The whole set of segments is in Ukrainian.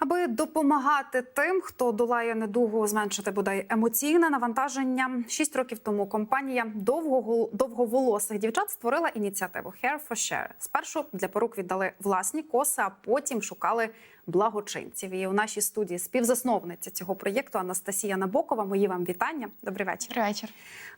Аби допомагати тим, хто долає недугу, зменшити бодай емоційне навантаження. Шість років тому компанія довго довговолосих дівчат створила ініціативу Hair for Share. Спершу для порук віддали власні коси, а потім шукали благочинців. І у нашій студії співзасновниця цього проєкту Анастасія Набокова. Мої вам вітання. Добрий вечір. Добрий вечір.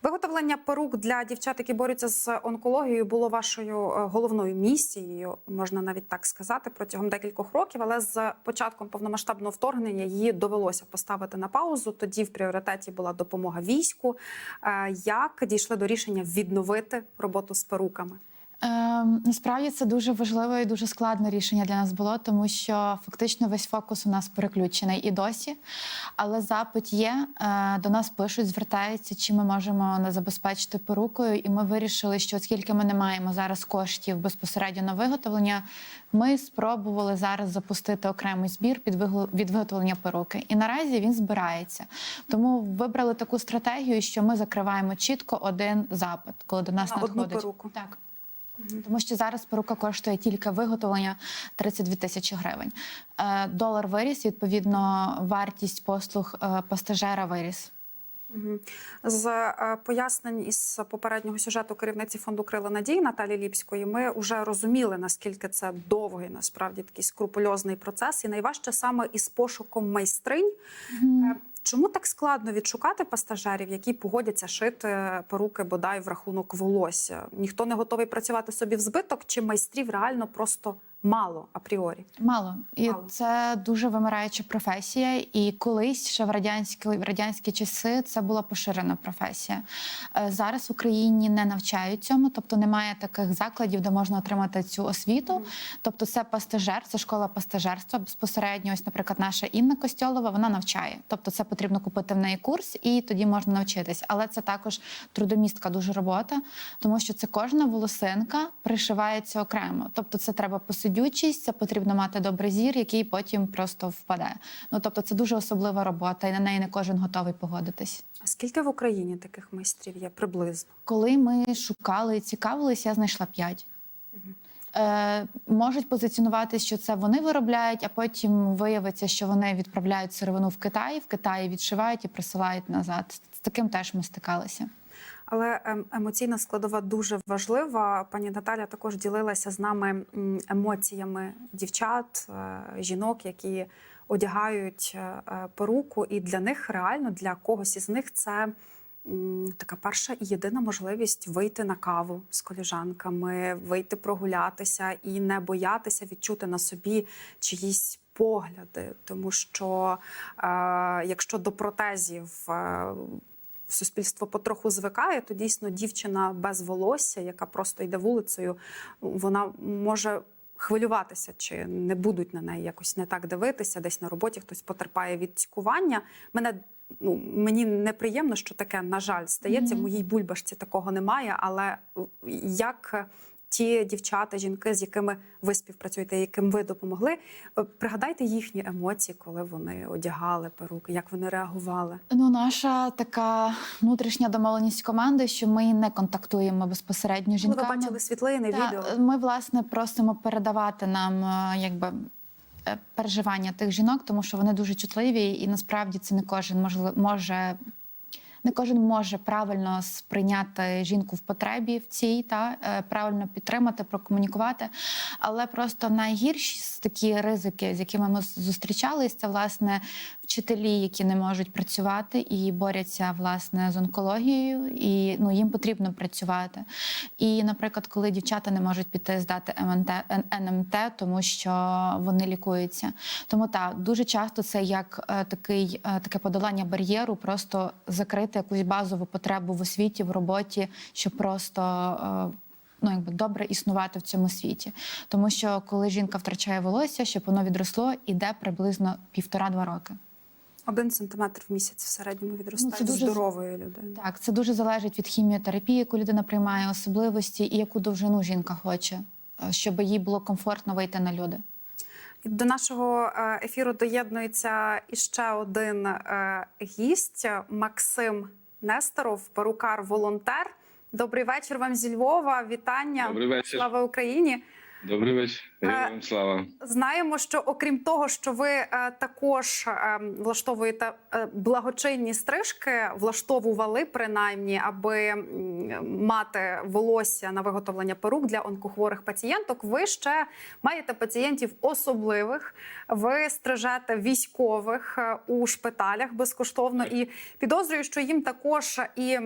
Виготовлення порук для дівчат, які борються з онкологією, було вашою е, головною місією, можна навіть так сказати, протягом декількох років. Але з початком повномасштабного вторгнення її довелося поставити на паузу. Тоді в пріоритеті була допомога війську. Е, Як дійшли до рішення відновити роботу з перуками? Ем, насправді це дуже важливе і дуже складне рішення для нас було, тому що фактично весь фокус у нас переключений і досі. Але запит є. Е, до нас пишуть, звертаються, чи ми можемо не забезпечити перукою. І ми вирішили, що оскільки ми не маємо зараз коштів безпосередньо на виготовлення, ми спробували зараз запустити окремий збір під від виготовлення перуки. І наразі він збирається. Тому вибрали таку стратегію, що ми закриваємо чітко один запит, коли до нас На одну надходить. Так. Тому що зараз перука коштує тільки виготовлення 32 тисячі гривень. Е, Долар виріс, відповідно, вартість послуг е, пастажера виріс. З е, пояснень із попереднього сюжету керівниці фонду Крила Надії Наталі Ліпської ми вже розуміли, наскільки це довгий, насправді такий скрупульозний процес, і найважче саме із пошуком майстринь. Е, Чому так складно відшукати пасажирів, які погодяться шити поруки бодай в рахунок волосся? Ніхто не готовий працювати собі в збиток, чи майстрів реально просто мало апріорі? Мало. І Мало. це дуже вимираюча професія. І колись ще в радянські, в радянські часи це була поширена професія. Е, Зараз в Україні не навчають цьому, тобто немає таких закладів, де можна отримати цю освіту. Тобто, це пастажер, це школа пастажерства безпосередньо. Ось, наприклад, наша Інна Костьолова, вона навчає. Тобто, це потрібно купити в неї курс, і тоді можна навчитись. Але це також трудомістка дуже робота, тому що це кожна волосинка пришивається окремо. Тобто, це треба посидючість, це потрібно мати добрий зір, який потім просто впаде. Ну тобто, це дуже особлива робота, і на неї не кожен готовий погодитись. А скільки в Україні таких майстрів є приблизно? Коли ми шукали і цікавились, я знайшла п'ять. Е, можуть позиціонувати, що це вони виробляють, а потім виявиться, що вони відправляють сировину в Китай, в Китаї відшивають і присилають назад. З таким теж ми стикалися. Але ем, емоційна складова дуже важлива. Пані Наталя також ділилася з нами емоціями дівчат, е, жінок, які одягають е, е, поруку, і для них реально для когось із них це. Така перша і єдина можливість вийти на каву з коліжанками, вийти прогулятися і не боятися відчути на собі чиїсь погляди, тому що е, якщо до протезів е, суспільство потроху звикає, то дійсно дівчина без волосся, яка просто йде вулицею, вона може. Хвилюватися, чи не будуть на неї якось не так дивитися, десь на роботі хтось потерпає від цькування. Мене ну мені неприємно, що таке на жаль стається. В моїй бульбашці такого немає. Але як ті дівчата, жінки, з якими ви співпрацюєте, яким ви допомогли, е, пригадайте їхні емоції, коли вони одягали перуки, як вони реагували. Ну, наша така внутрішня домовленість команди, що ми не контактуємо безпосередньо з Ну, ви бачили світлини, Та, відео. Ми власне просимо передавати нам е, якби. е, Переживання тих жінок, тому що вони дуже чутливі, і насправді це не кожен може, може не кожен може правильно сприйняти жінку в потребі в цій та е, правильно підтримати, прокомунікувати. Але просто найгірші такі ризики, з якими ми зустрічались, це власне вчителі, які не можуть працювати і борються власне з онкологією, і ну їм потрібно працювати. І, наприклад, коли дівчата не можуть піти здати МНТ, НМТ, тому що вони лікуються. Тому так дуже часто це як е, такий е, таке подолання бар'єру, просто закрити якусь базову потребу в освіті, в роботі, щоб просто. е, Ну, якби добре існувати в цьому світі, тому що коли жінка втрачає волосся, щоб воно відросло, іде приблизно півтора-два роки. Один сантиметр в місяць в середньому відростає Ну, це дуже- здорової людини. Так, це дуже залежить від хіміотерапії, яку людина приймає особливості і яку довжину жінка хоче, е, щоб їй було комфортно вийти на люди. До нашого е, ефіру доєднується іще один е, гість Максим Несторов, перукар-волонтер. Добрий вечір вам зі Львова. Вітання. Добрий вечір. Слава Україні. Добрий вечір. Е, Героям слава. Знаємо, що окрім того, що ви е, також е, влаштовуєте благочинні стрижки, влаштовували принаймні, аби мати волосся на виготовлення перук для онкохворих пацієнток. Ви ще маєте пацієнтів особливих. Ви стрижете військових у шпиталях безкоштовно і підозрюю, що їм також і.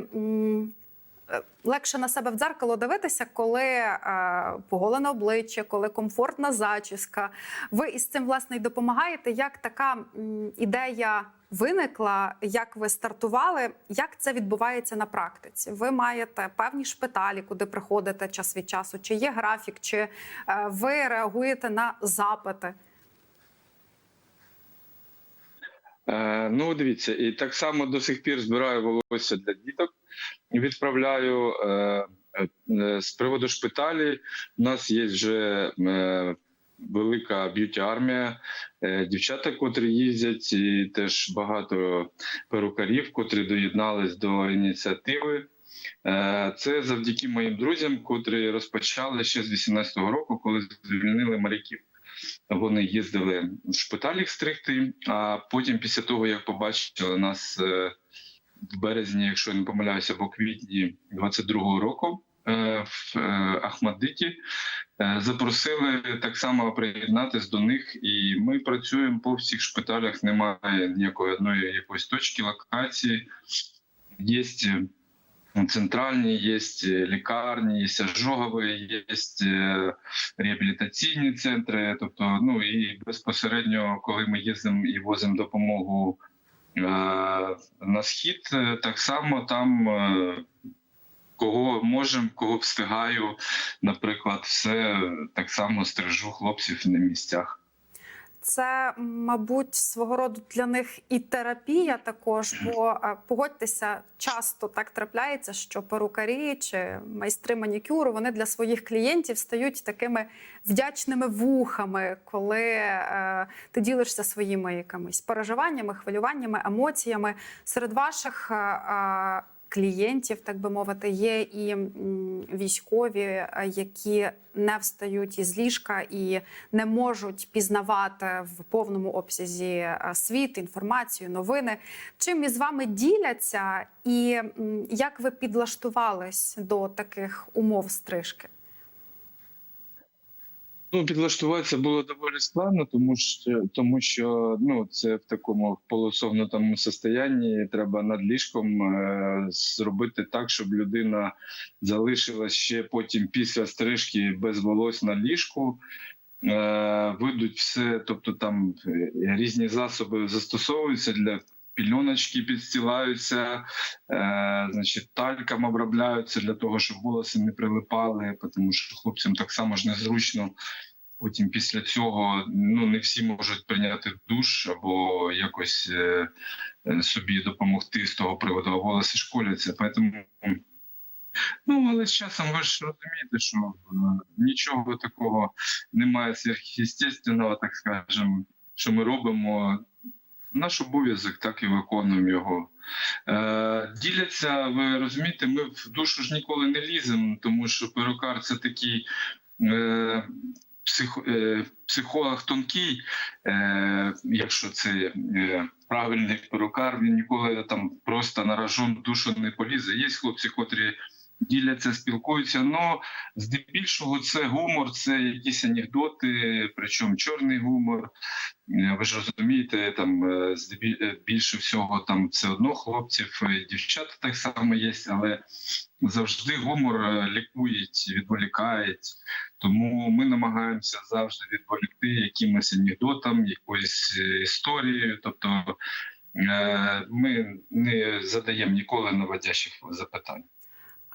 Легше на себе в дзеркало дивитися, коли е, поголене обличчя, коли комфортна зачіска. Ви із цим власне й допомагаєте. Як така м, ідея виникла, як ви стартували? Як це відбувається на практиці? Ви маєте певні шпиталі, куди приходите час від часу? Чи є графік, чи е, ви реагуєте на запити? Е, ну, дивіться, і так само до сих пір збираю волосся для діток і відправляю. Е, е, з приводу шпиталі у нас є вже е, велика б'юті армія, дівчата, котрі їздять, і теж багато перукарів, котрі доєднались до ініціативи. Це завдяки моїм друзям, котрі розпочали ще з 18-го року, коли звільнили моряків. Вони їздили в шпиталі стригти. А потім, після того як побачили нас в березні, якщо не помиляюся, або квітні 22-го року е, в е, Ахмадиті, е, запросили так само приєднатися до них, і ми працюємо по всіх шпиталях. Немає ніякої одної якоїсь точки локації. Є центральні, є лікарні, є ожогові, є реабілітаційні центри. Тобто, ну і безпосередньо, коли ми їздимо і возимо допомогу на схід, е, так само там. е, Кого можемо, кого встигаю, наприклад, все так само стрижу хлопців на місцях. Це, мабуть, свого роду для них і терапія також. Бо погодьтеся, часто так трапляється, що перукарі чи майстри манікюру вони для своїх клієнтів стають такими вдячними вухами, коли е, ти ділишся своїми якимись переживаннями, хвилюваннями, емоціями серед ваших. е, е, Клієнтів, так би мовити, є і військові, е, які не встають із ліжка і не можуть пізнавати в повному обсязі е, світ, інформацію, новини. Чим із вами діляться, і як ви підлаштувались до таких умов стрижки? Ну, підлаштуватися було доволі складно, тому що тому що ну це в такому полусогнутому состоянні. Треба над ліжком е, зробити так, щоб людина залишилась ще потім після стрижки без волос на ліжку. Е, видуть все, тобто там е, різні засоби застосовуються для пільоночки підстилаються, е, значить, талькам обробляються для того, щоб волоси не прилипали, тому що хлопцям так само ж незручно. Потім після цього ну не всі можуть прийняти душ або якось е, собі допомогти з того приводу, а волоси школяться. Тому Ну, але з часом ви ж розумієте, що е, нічого такого немає сверхъестественного, так скажемо, що ми робимо. Наш обов'язок так і виконуємо його. Е, діляться, ви розумієте, ми в душу ж ніколи не ліземо, тому що перукар це такий е, псих, е, психолог тонкий, е, якщо це е, правильний перукар, він ніколи там просто на рожон душу не полізе. Є хлопці, котрі діляться, спілкуються. Ну здебільшого це гумор, це якісь анекдоти, причому чорний гумор. Е, Ви ж розумієте, там е, е, більше всього там все одно хлопців, і дівчат так само є, але завжди гумор лікують, відволікають. Тому ми намагаємося завжди відволікти якимось анекдотом, якоюсь історією. Тобто ми не задаємо ніколи наводящих запитань.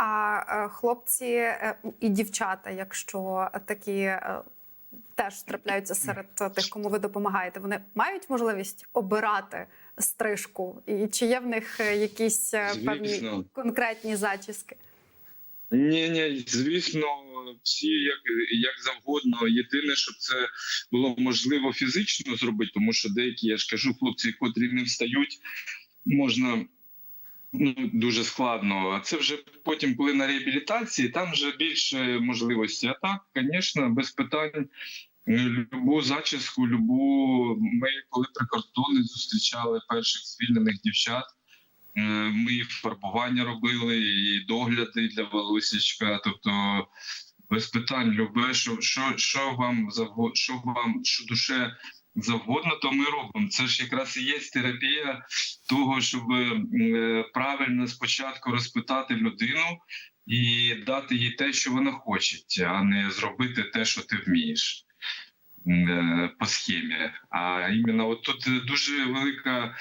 А е, хлопці е, і дівчата, якщо такі е, теж трапляються серед тих, кому ви допомагаєте, вони мають можливість обирати стрижку, і чи є в них якісь е, певні Звісно. конкретні зачіски? Ні, ні, звісно, всі як, як завгодно. Єдине, щоб це було можливо фізично зробити, тому що деякі, я ж кажу, хлопці, котрі не встають, можна ну, дуже складно. А це вже потім, коли на реабілітації, там вже більше можливості. А так, звісно, без питань. е, Любу зачіску, любу ми коли прикордонних зустрічали перших звільнених дівчат. е, Ми і фарбування робили, і догляди для волосічка. Тобто без питань, любе, що, що, що вам що вам що душе завгодно, то ми робимо. Це ж якраз і є терапія того, щоб е, правильно спочатку розпитати людину і дати їй те, що вона хоче, а не зробити те, що ти вмієш. Е, По схемі, а іменно от тут дуже велика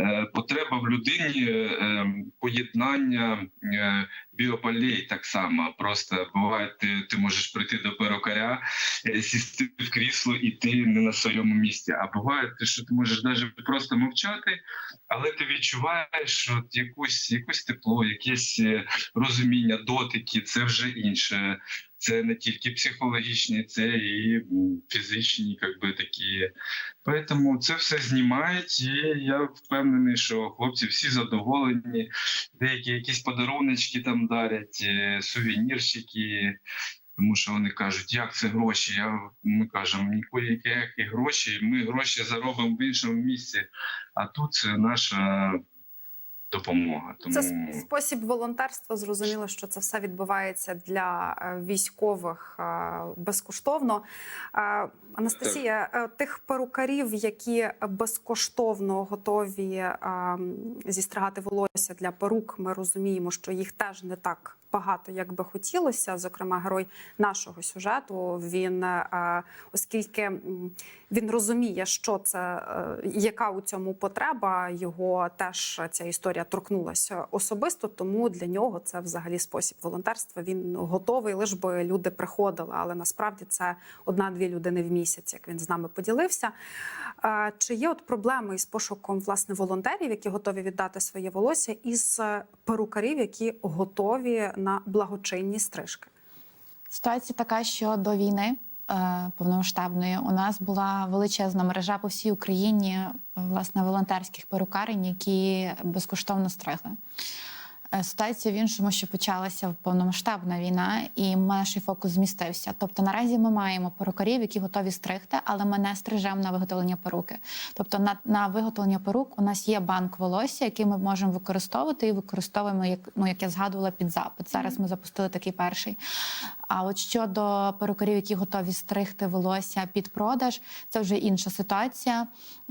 е, потреба в людині е, поєднання е, біополей так само. Просто буває, ти, ти можеш прийти до перукаря, сісти в крісло і ти не на своєму місці. А буває, що ти можеш навіть просто мовчати, але ти відчуваєш от якусь, якусь тепло, якесь розуміння, дотики, це вже інше. Це не тільки психологічні, це і фізичні, як би такі. Тому це все знімають, і я впевнений, що хлопці всі задоволені. Деякі якісь подаруночки там дарять, е, сувенірчики. Тому що вони кажуть, як це гроші? Я, ми кажемо, ніколи ніякі гроші, ми гроші заробимо в іншому місці, а тут це наша допомога. Тому Це спосіб волонтерства. Зрозуміло, що це все відбувається для е, військових е, безкоштовно. Е, Анастасія, е, тих перукарів, які безкоштовно готові зістригати волосся для перук, ми розуміємо, що їх теж не так багато, як би хотілося. Зокрема, герой нашого сюжету. Він оскільки він розуміє, що це, е, яка у цьому потреба, його теж ця історія торкнулася особисто. Тому для нього це взагалі спосіб волонтерства. Він готовий, лиш би люди приходили. Але насправді це одна-дві людини в місяць, як він з нами поділився. Е, Чи є от проблеми із пошуком власне волонтерів, які готові віддати своє волосся, із е, перукарів, які готові на благочинні стрижки? Ситуація така, що до війни повномасштабної у нас була величезна мережа по всій Україні е, власне волонтерських перукарень, які безкоштовно стригли. Е, Ситуація в іншому, що почалася повномасштабна війна, і наш фокус змістився. Тобто наразі ми маємо перукарів, які готові стригти, але ми не стрижемо на виготовлення перуки. Тобто на, на виготовлення перук у нас є банк волосся, який ми можемо використовувати і використовуємо, як ну як я згадувала, під запит. Зараз ми запустили такий перший. А от щодо перукарів, які готові стригти волосся під продаж, це вже інша ситуація,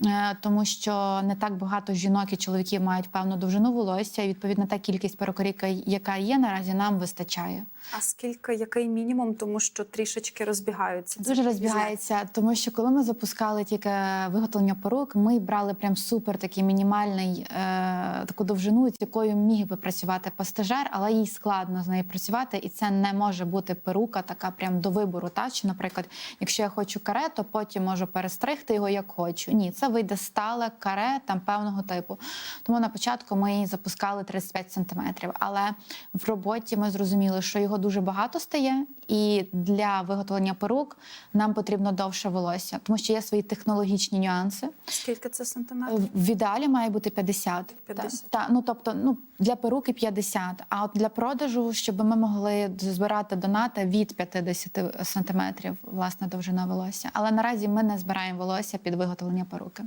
е, тому що не так багато жінок і чоловіків мають певну довжину волосся, і відповідно та кількість перукарів, яка- яка є наразі, нам вистачає. А скільки який мінімум, тому що трішечки розбігаються? Дуже розбігається, тому що коли ми запускали тільки виготовлення порук, ми брали прям супер такий мінімальний е, таку довжину, з якою міг би працювати пастажер, але їй складно з нею працювати, і це не може бути перука така прям до вибору. Та що, наприклад, якщо я хочу каре, то потім можу перестригти його як хочу. Ні, це вийде стале каре там певного типу. Тому на початку ми її запускали 35 сантиметрів. Але в роботі ми зрозуміли, що його дуже багато стає, і для виготовлення перук нам потрібно довше волосся, тому що є свої технологічні нюанси. Скільки це сантиметрів? В ідеалі має бути 50. 50. Та, та, ну тобто, ну для перуки 50, А от для продажу, щоб ми могли збирати донати від 50 сантиметрів, власне, довжина волосся. Але наразі ми не збираємо волосся під виготовлення перуки.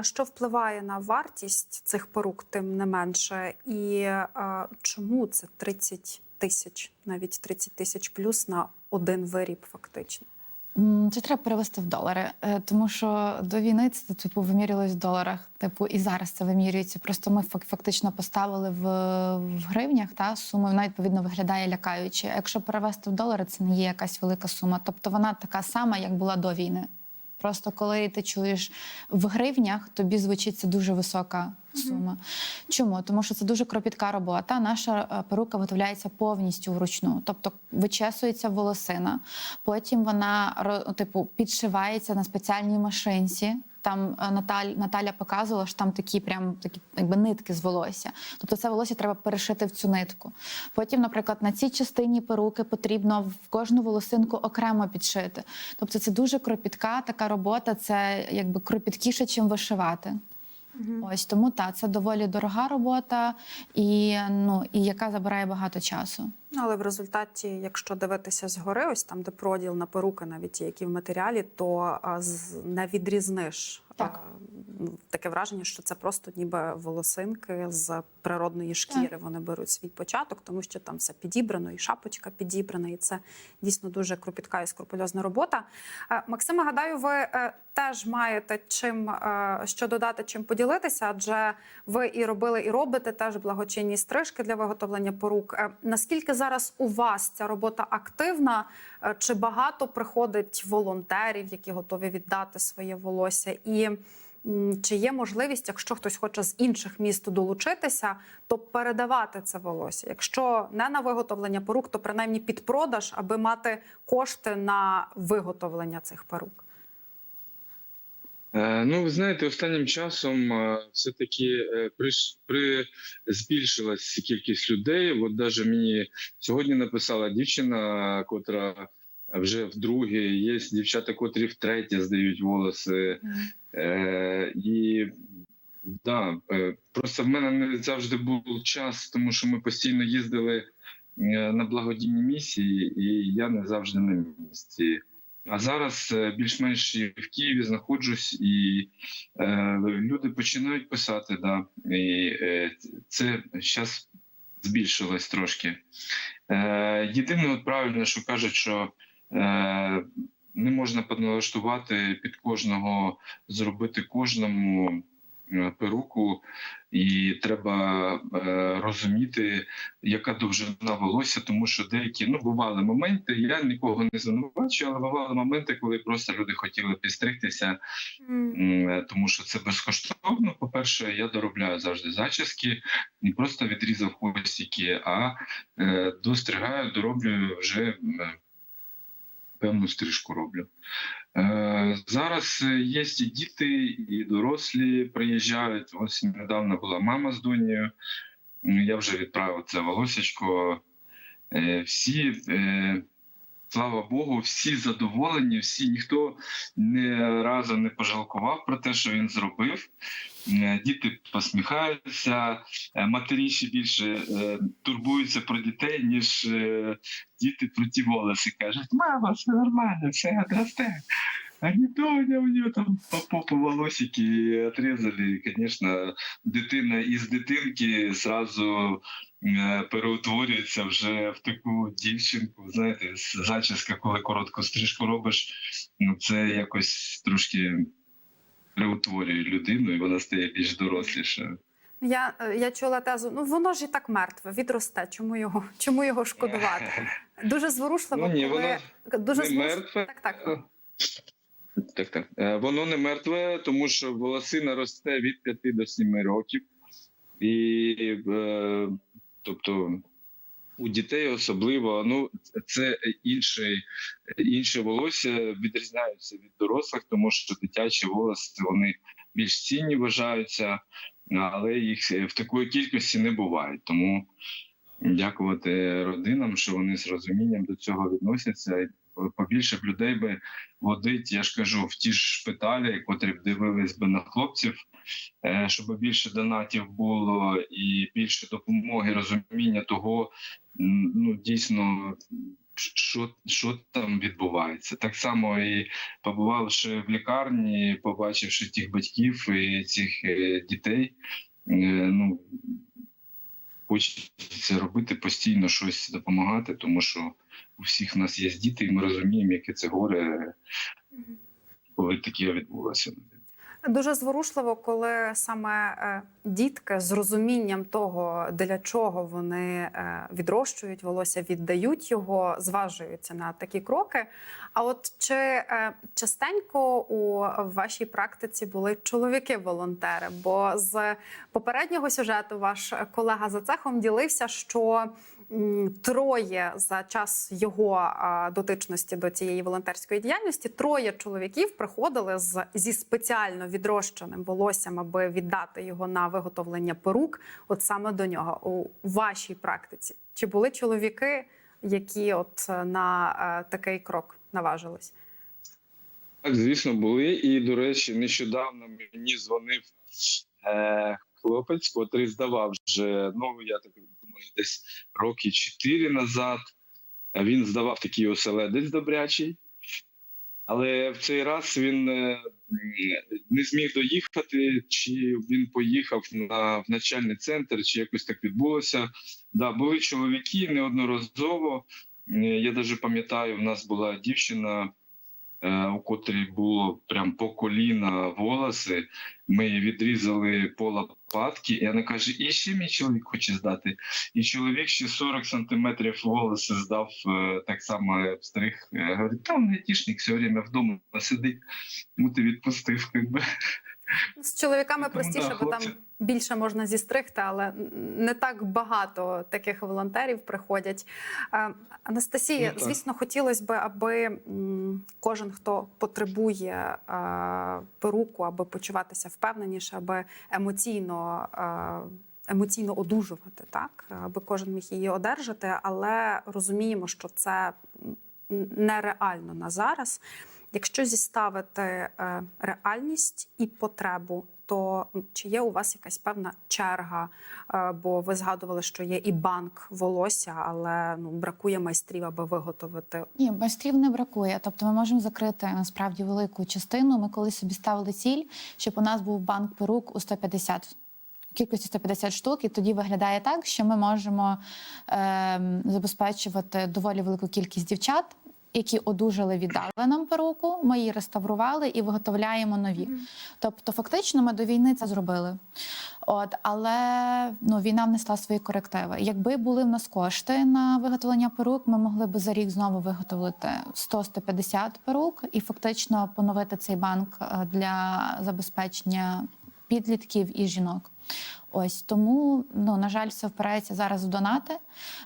Що впливає на вартість цих порук, тим не менше, і а, чому це 30 тисяч, навіть 30 тисяч плюс на один виріб, фактично? Це треба перевести в долари, е, тому що до війни це типу вимірювалось в доларах. Типу, і зараз це вимірюється. Просто ми фак- фактично поставили в, в гривнях та сума вона відповідно виглядає лякаюче. Якщо перевести в долари, це не є якась велика сума. Тобто вона така сама, як була до війни. Просто коли ти чуєш в гривнях, тобі звучить це дуже висока сума. Чому? Тому що це дуже кропітка робота. Наша е, перука виготовляється повністю вручну, тобто вичесується волосина, потім вона типу підшивається на спеціальній машинці. Там е, Наталь, Наталя показувала, що там такі прям такі якби нитки з волосся. Тобто це волосся треба перешити в цю нитку. Потім, наприклад, на цій частині перуки потрібно в кожну волосинку окремо підшити. Тобто це дуже кропітка така робота, це якби кропіткіше, чим вишивати. Мгм. Ось тому та це доволі дорога робота, і ну і яка забирає багато часу. Але в результаті, якщо дивитися згори, ось там, де проділ на перуки, навіть які в матеріалі, то не відрізниш Так. Ну, таке враження, що це просто ніби волосинки з природної шкіри. Вони беруть свій початок, тому що там все підібрано, і шапочка підібрана, і це дійсно дуже кропітка і скрупульозна робота. Максиме, гадаю, ви е, теж маєте чим е, що додати, чим поділитися, адже ви і робили, і робите теж благочинні стрижки для виготовлення порук. Е, Наскільки зараз у вас ця робота активна? Е, Чи багато приходить волонтерів, які готові віддати своє волосся? І чи є можливість, якщо хтось хоче з інших міст долучитися, то передавати це волосся? Якщо не на виготовлення порук, то принаймні під продаж, аби мати кошти на виготовлення цих порук. Е, Ну, ви знаєте, останнім часом е, все-таки е, при збільшилась кількість людей. От навіть мені сьогодні написала дівчина, котра вже вдруге, є дівчата, котрі втретє здають волоси. Е, і да, просто в мене не завжди був час, тому що ми постійно їздили на благодійні місії, і я не завжди на місці. А зараз е, більш-менш в Києві знаходжусь, і е, люди починають писати. Да, і е, це зараз збільшилось трошки. Е, єдине, от правильно, що кажуть, що е, не можна підналаштувати під кожного, зробити кожному перуку, і треба е, розуміти, яка довжина волосся, тому що деякі ну бували моменти. Я нікого не звинувачую, але бували моменти, коли просто люди хотіли підстригтися, е, тому що це безкоштовно. По перше, я доробляю завжди зачіски, не просто відрізав хвостики, а е, достригаю, дороблюю вже е, певну стрижку роблю. Е, зараз є і діти, і дорослі приїжджають. Ось недавно була мама з донею. Я вже відправив це волосечко. Е, всі, слава Богу, всі задоволені, всі ніхто не разу не пожалкував про те, що він зробив. Е, Діти посміхаються, е, матері ще більше е, турбуються про дітей, ніж діти про ті волоси. Кажуть, мама, все нормально, все отрасте. А не у нього, там по попу волосики отрезали. І, звісно, дитина із дитинки зразу переутворюється вже в таку дівчинку. Знаєте, зачіска, коли коротку стрижку робиш, ну це якось трошки переутворює людину, і вона стає більш дорослішою. Я, е, я чула тезу, ну воно ж і так мертве, відросте. Чому його, чому його шкодувати? Дуже зворушливо, Ну, ні, коли воно дуже не зворуш- мертве. Так, так. Е, Так, так. Е, Воно не мертве, тому що волосина росте від 5 до 7 років. І, е, тобто, у дітей особливо, ну, це інше, інше волосся відрізняються від дорослих, тому що дитячі волоси вони більш цінні вважаються, але їх в такої кількості не буває. Тому дякувати родинам, що вони з розумінням до цього відносяться. Побільше б людей би водить, я ж кажу, в ті ж шпиталі, котрі б дивились би на хлопців, е, щоб більше донатів було і більше допомоги, розуміння того, ну дійсно. Що, що там відбувається? Так само і побувавши в лікарні, побачивши тих батьків і цих е, дітей, е, ну хочеться робити постійно щось допомагати, тому що у всіх в нас є діти, і ми розуміємо, яке це горе, коли таке відбулося. Дуже зворушливо, коли саме е, дітки з розумінням того, для чого вони е, відрощують волосся, віддають його, зважуються на такі кроки. А от чи е, частенько у вашій практиці були чоловіки-волонтери? Бо з попереднього сюжету ваш колега за цехом ділився, що троє за час його дотичності до цієї волонтерської діяльності, троє чоловіків приходили з зі спеціально відрощеним волоссям, аби віддати його на виготовлення порук, от саме до нього у вашій практиці. Чи були чоловіки, які от е, на е, такий крок наважились? Так, звісно, були. І, до речі, нещодавно мені дзвонив е, хлопець, котрий здавав вже, ну я так десь роки чотири назад. Він здавав такий оселедець добрячий, але в цей раз він е, не зміг доїхати, чи він поїхав на в начальний центр, чи якось так відбулося. Да, були чоловіки неодноразово. Е, Я навіть пам'ятаю, в нас була дівчина, у котрій було прям по коліна волоси. Ми відрізали по лопатки, і вона каже: і ще мій чоловік хоче здати. І чоловік ще 40 сантиметрів волоси здав е, так само встриг. Е, Говорить, там айтішник все время вдома сидить, ну ти відпустив. Якби. З чоловіками Тому, простіше, да, бо там більше можна зістригти, але не так багато таких волонтерів приходять. Е, Анастасія, Ну, звісно, хотілося б, аби кожен, хто потребує е, перуку, аби почуватися впевненіше, аби емоційно. е, Емоційно одужувати, так аби кожен міг її одержати, але розуміємо, що це нереально на зараз. Якщо зіставити е, реальність і потребу, то чи є у вас якась певна черга? Е, бо ви згадували, що є і банк волосся, але ну бракує майстрів, аби виготовити. Ні, майстрів не бракує. Тобто ми можемо закрити насправді велику частину. Ми колись собі ставили ціль, щоб у нас був банк порук у 150 кількості 150 штук, і тоді виглядає так, що ми можемо е, забезпечувати доволі велику кількість дівчат. Які одужали, віддали нам перуку, ми її реставрували і виготовляємо нові. Тобто, фактично, ми до війни це зробили. От, але ну, війна внесла свої корективи. Якби були в нас кошти на виготовлення перук, ми могли б за рік знову виготовити 100-150 перук і фактично поновити цей банк е, для забезпечення підлітків і жінок. Ось тому, ну на жаль, все впирається зараз в донати.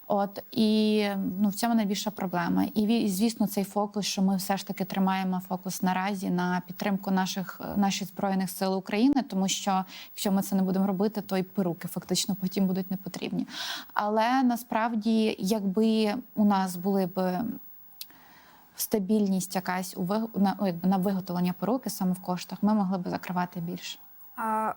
От і ну в цьому найбільша проблема. І звісно, цей фокус, що ми все ж таки тримаємо фокус наразі на підтримку наших наших збройних сил України, тому що якщо ми це не будемо робити, то й перуки фактично потім будуть не потрібні. Але насправді, якби у нас були б стабільність якась у виг- на, виготовлення перуки саме в коштах, ми могли б закривати більше. А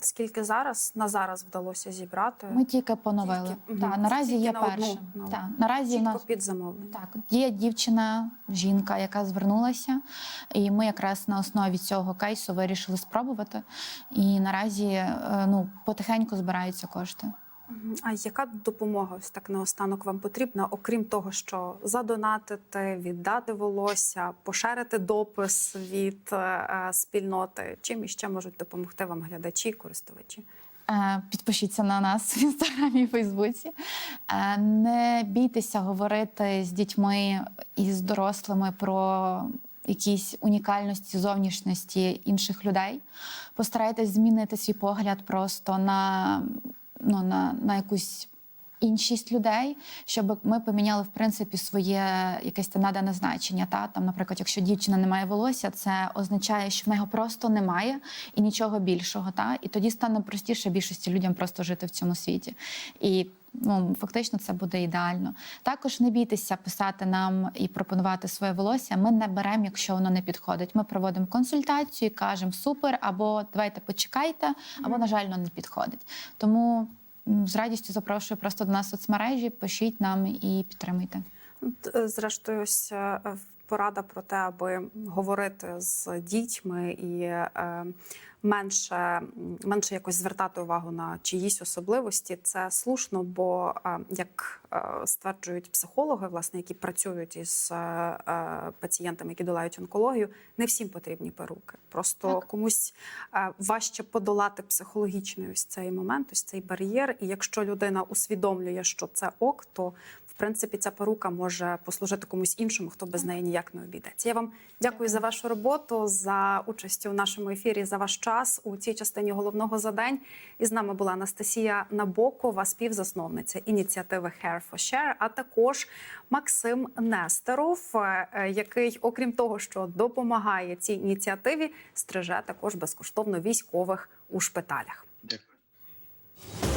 скільки зараз на зараз вдалося зібрати? Ми тільки поновили. Тільки, Так, мгм. наразі Тільки є на перше. Так, наразі Чітко нас під замовлення. так є дівчина, жінка, яка звернулася, і ми якраз на основі цього кейсу вирішили спробувати. І наразі е, ну потихеньку збираються кошти. А яка допомога ось так наостанок вам потрібна, окрім того, що задонатити, віддати волосся, поширити допис від е, е, спільноти? Чим іще можуть допомогти вам глядачі, користувачі? Е, Підпишіться на нас в інстаграмі і Фейсбуці. Е, Не бійтеся говорити з дітьми і з дорослими про якісь унікальності зовнішності інших людей. Постарайтесь змінити свій погляд просто на, ну, на, на якусь. Іншість людей, щоб ми поміняли в принципі своє якесь там надане значення. Та там, наприклад, якщо дівчина не має волосся, це означає, що в нього просто немає і нічого більшого. Та і тоді стане простіше більшості людям просто жити в цьому світі. І ну фактично це буде ідеально. Також не бійтеся писати нам і пропонувати своє волосся. Ми не беремо, якщо воно не підходить. Ми проводимо консультацію, і кажемо супер, або давайте почекайте, або на жаль, воно не підходить. Тому. З радістю запрошую просто до нас в соцмережі, пишіть нам і підтримуйте. Е, Зрештою, ось е, порада про те, аби говорити з дітьми і е, менше, менше якось звертати увагу на чиїсь особливості. Це слушно, бо е, як е, стверджують психологи, власне, які працюють із пацієнтами, які долають онкологію, не всім потрібні перуки. Просто Так. комусь важче подолати психологічний ось цей момент, ось цей бар'єр. І якщо людина усвідомлює, що це ок, то в принципі ця порука може послужити комусь іншому, хто без неї ніяк не обійдеться. Я вам дякую за вашу роботу, за участь у нашому ефірі, за ваш час у цій частині головного за день. І з нами була Анастасія Набокова, співзасновниця ініціативи Hair for Share, а також Максим Нестеров, е, е, який, окрім того, що допомагає цій ініціативі, стриже також безкоштовно військових у шпиталях. Дякую.